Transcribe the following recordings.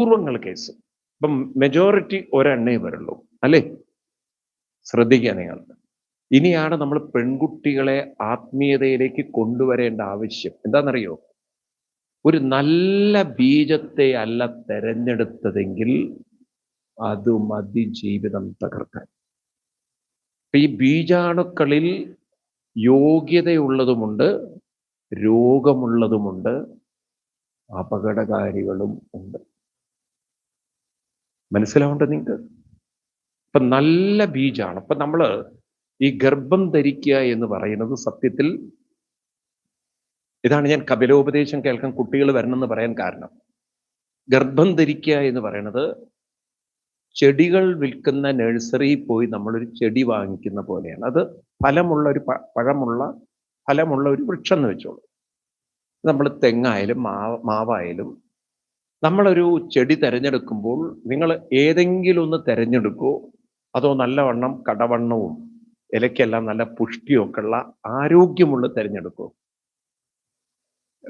പൂർവങ്ങൾ case. ഇപ്പം majority ഒരെണ്ണേ വരുള്ളൂ അല്ലേ? ശ്രദ്ധിക്കുക നിങ്ങൾ ഇനിയാണ് നമ്മൾ പെൺകുട്ടികളെ ആത്മീയതയിലേക്ക് കൊണ്ടുവരേണ്ട ആവശ്യം. എന്താണെന്നറിയോ? ഒരു നല്ല ബീജത്തെ അല്ല തെരഞ്ഞെടുത്തതെങ്കിൽ അത് മതി ജീവിതം തകർക്കാൻ. ഈ ബീജാണുക്കളിൽ യോഗ്യതയുള്ളതുമുണ്ട് രോഗമുള്ളതുമുണ്ട് അപകടകാരികളും ഉണ്ട്. മനസ്സിലാവണ്ട നിങ്ങൾക്ക്? ഇപ്പൊ നല്ല ബീജാണ്. ഇപ്പൊ നമ്മൾ ഈ ഗർഭം ധരിക്കുക എന്ന് പറയുന്നത് സത്യത്തിൽ ഇതാണ് ഞാൻ കപിലോപദേശം കേൾക്കാൻ കുട്ടികൾ വരണമെന്ന് പറയാൻ കാരണം. ഗർഭം ധരിക്കുക എന്ന് പറയുന്നത് ചെടികൾ വിൽക്കുന്ന നഴ്സറിയിൽ പോയി നമ്മളൊരു ചെടി വാങ്ങിക്കുന്ന പോലെയാണ്. അത് ഫലമുള്ള ഒരു പഴമുള്ള ഫലമുള്ള ഒരു വൃക്ഷം എന്ന് വെച്ചോളൂ. നമ്മൾ തെങ്ങായാലും മാവ് മാവായാലും നമ്മളൊരു ചെടി തിരഞ്ഞെടുക്കുമ്പോൾ നിങ്ങൾ ഏതെങ്കിലും ഒന്ന് തിരഞ്ഞെടുക്കൂ. അതോ നല്ലവണ്ണം കടവണ്ണവും ഇലയ്ക്കെല്ലാം നല്ല പുഷ്ടിയും ഒക്കെ ഉള്ള ആരോഗ്യമുള്ള തിരഞ്ഞെടുക്കൂ.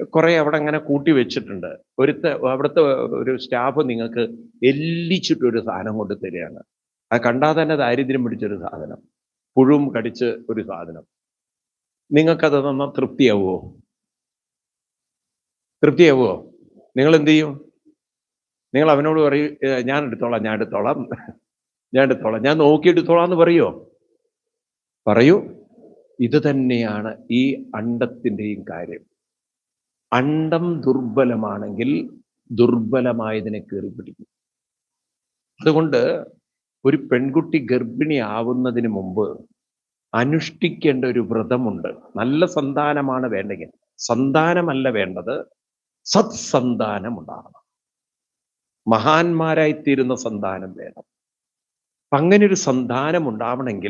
കുറെ അവിടെ അങ്ങനെ കൂട്ടി വെച്ചിട്ടുണ്ട്. ഒരുത്ത അവിടുത്തെ ഒരു സ്റ്റാഫ് നിങ്ങൾക്ക് എല്ലിച്ചിട്ടൊരു സാധനം കൊണ്ട് തരികയാണ്. അത് കണ്ടാൽ തന്നെ ദാരിദ്ര്യം പിടിച്ചൊരു സാധനം. പുഴുവും കടിച്ച് ഒരു സാധനം. നിങ്ങൾക്കത് തന്നാൽ തൃപ്തിയാവുമോ? തൃപ്തിയാവുമോ? നിങ്ങൾ എന്ത് ചെയ്യും? നിങ്ങൾ അവനോട് പറയും ഞാൻ എടുത്തോളാം ഞാൻ എടുത്തോളാം. ഞാൻ എടുത്തോളാം. ഞാൻ നോക്കി നോക്കിയെടുത്തോളാം എന്ന് പറയോ? പറയൂ. ഇത് തന്നെയാണ് ഈ അണ്ടത്തിന്റെയും കാര്യം. അണ്ടം ദുർബലമാണെങ്കിൽ ദുർബലമായതിനെ കയറി പിടിക്കും. അതുകൊണ്ട് ഒരു പെൺകുട്ടി ഗർഭിണി ആവുന്നതിന് മുമ്പ് അനുഷ്ഠിക്കേണ്ട ഒരു വ്രതമുണ്ട്. നല്ല സന്താനമാണ് വേണ്ടെങ്കിൽ സന്താനമല്ല വേണ്ടത്. സത്സന്താനം ഉണ്ടാകണം. മഹാന്മാരായിത്തീരുന്ന സന്താനം വേണം. അങ്ങനെ ഒരു സന്താനം ഉണ്ടാവണമെങ്കിൽ